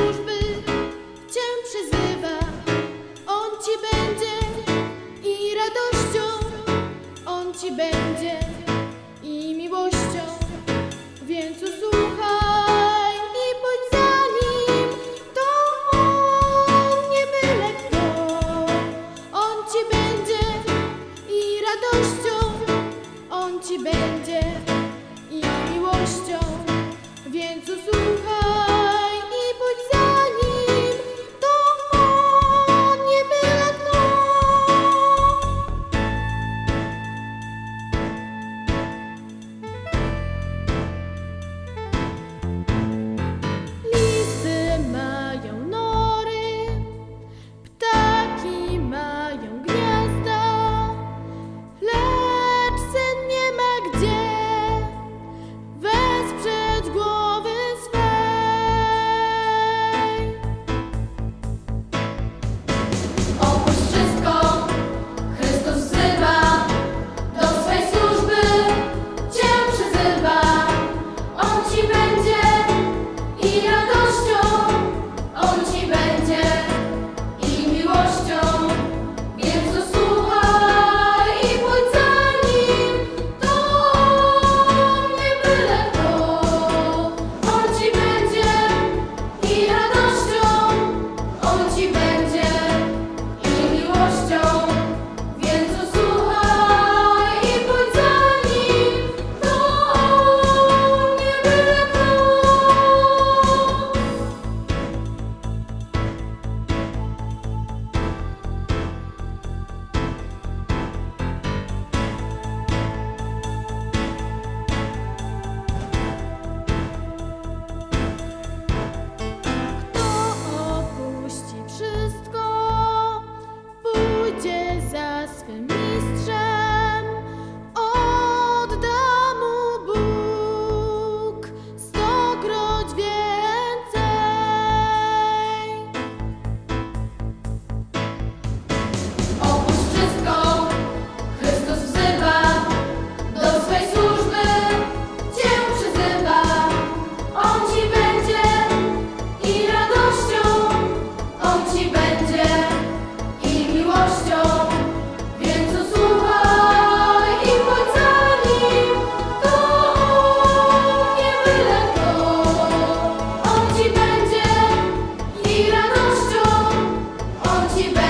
służby cię przyzywa, on ci będzie i radością, on ci będzie i miłością, więc usłuchaj i pójdź za nim, to on nie byle kto, on ci będzie i radością, on ci będzie i miłością, więc usłuchaj. you back.